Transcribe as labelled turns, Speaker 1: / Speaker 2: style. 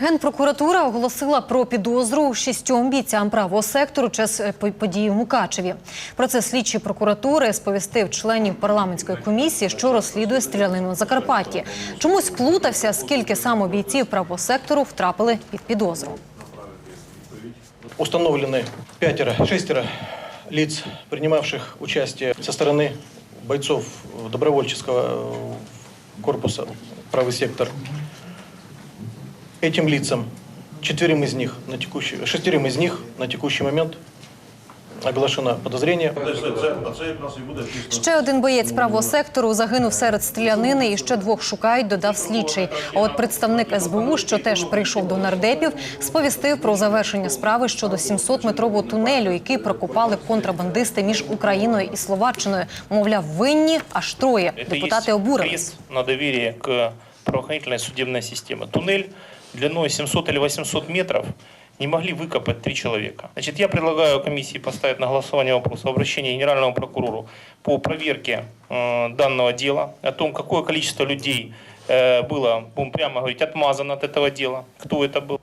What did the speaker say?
Speaker 1: Генпрокуратура оголосила про підозру шістьом бійцям правого сектору через е, по- події в Мукачеві. Про це слідчі прокуратури сповістив членів парламентської комісії, що розслідує стрілянину на Закарпатті. Чомусь плутався, скільки саме бійців правого сектору втрапили під підозру.
Speaker 2: Установлены пятеро, шестеро лиц, принимавших участие со стороны бойцов добровольческого э, корпуса «Правый сектор». Этим лицам, четверым из них на текущий, шестерым из них на текущий момент оглашено подозрение.
Speaker 1: Ще один боєць правого сектору загинув серед стрілянини і ще двох шукають, додав слідчий. А от представник СБУ, що теж прийшов до нардепів, сповістив про завершення справи щодо 700-метрового тунелю, який прокопали контрабандисти між Україною і Словаччиною. Мовляв, винні аж троє.
Speaker 3: Это
Speaker 1: Депутати
Speaker 3: есть
Speaker 1: обурились.
Speaker 3: крест на доверие к правоохранительной судебной системе. Туннель длиной 700 или 800 метров не могли выкопать три человека. Значит, я предлагаю комиссии поставить на голосование вопрос о обращении генеральному прокурору по проверке э, данного дела, о том, какое количество людей э, было, будем прямо говорить, отмазано от этого дела, кто это был.